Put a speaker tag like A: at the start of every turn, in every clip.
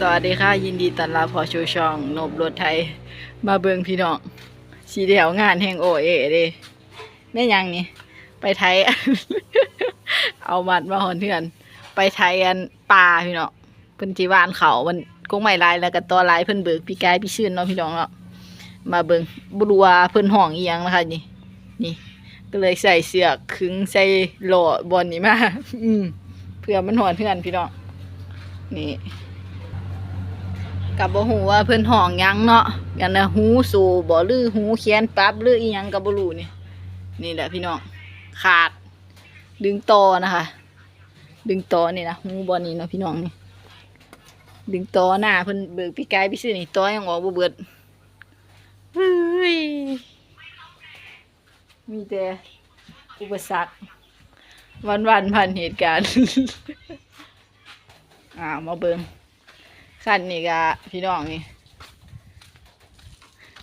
A: สวัสดีค่ะ ยินดีต้อนรับเขอชูช่องนบรถไทย มาเบิงพี่น้องสีเดียวงานแห่งโอเอเด้แม่ยังนี่ ไปไทย เอามัดมาหอนเถื่อน ไปไทยอันปลาพี่น้องเพิ่นจีวานเขามันกงไม่ลายแล้วก็ตัวลายเพิ่นเบิกพี่กายพี่ชื่นเนาะพี่น้องเนาะมาเบิงบรัวเพิ่นห้องอีหยังนะคะนี่ นี่ ก็เลยใส่เสื้อขึงใส่หลบอลนี้มาอืมเพื่อมันหอนเถื่อนพี่น้องนี่ กับบ่ฮู้ว่าเพิ่นห้องยังเนาะกันนะหูสูบ่หรือหูเขียนปรับหรืออีหยังก็บ่รู้นี่นี่แหละพี่น้องขาด ดึงต่อนะคะ ดึงต่อนี่นะหูบ่นี่เนาะพี่น้องนี่ดึงต่อหน้าเพิ่นเบิกพี่กายพี่ซื้อนี่ต่อยังออกบ่เบิดเฮ้ยมีแต่อุปสรรควันๆผ่านเหตุการณ์ อ่ามาเบิ่ง ขั้นนี่ก็พี่น้องนี่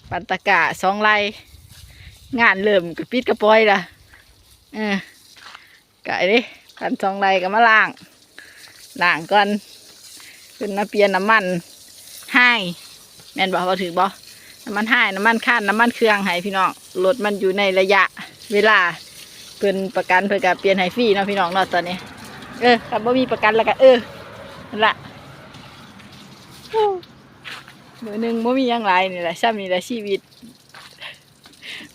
A: ปันตะกะสองไรงานเริ่มกับปิดกระปอยละเออกะเด้ขันสองไร่ก็มาล้างล้างก่อนขึ้นมาเปลี่ยนน้ำมันให้แม่นบอกว่าถือบ่น้ำมันให้น้ำมันข้านน้ำมันเครื่องให้พี่น้องรถมันอยู่ในระยะ เวลาเพิ่นประกันเพิ่นก็เปลี่ยนให้ฟรีเนาะพี่น้องเนาะตอนนี้ เออถ้าบ่มีประกันแล้วก็เออนั่นละ มือหนึ่งบ่มีหยังไรนี่แหละซ้ำนี่แหละชีวิต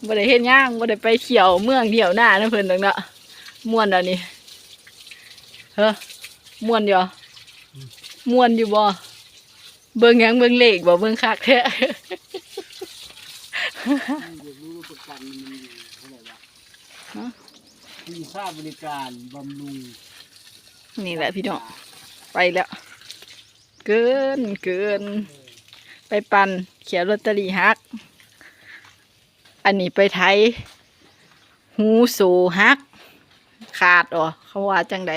A: บ่ได้เฮ็ดหย่างบ่ได้ไปเที่ยวเมืองเที่ยวหน้านะเพิ่นดอกเนาะม่วนเดี๋ยวนี้เฮ้อม่วนอยู่ม่วนอยู่บ่เบิ่งหยังเบิ่งเลขบ่เบิ่งคักแท้
B: อยากรู้ว่าประกันมันอยู่เท่าไหร่วะ
A: ฮะ
B: มีค่าบริการบำรุง
A: นี่แหละพี่น้องไปแล้ว เกินเกิน ไปปั่นเขียนลอตเตอรี่ฮัก อันนี้ไปไทย หูสูฮัก ขาดอ๋อเขาว่าจังใด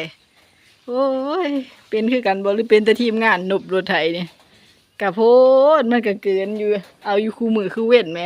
A: โอ้ย เป็นคือกันบอหรือเป็นแต่ทีมงานหนุบรถไทยนี่กะโพดมันก็เกินอยู่ เอาอยู่คู่มือคือเว้นไหม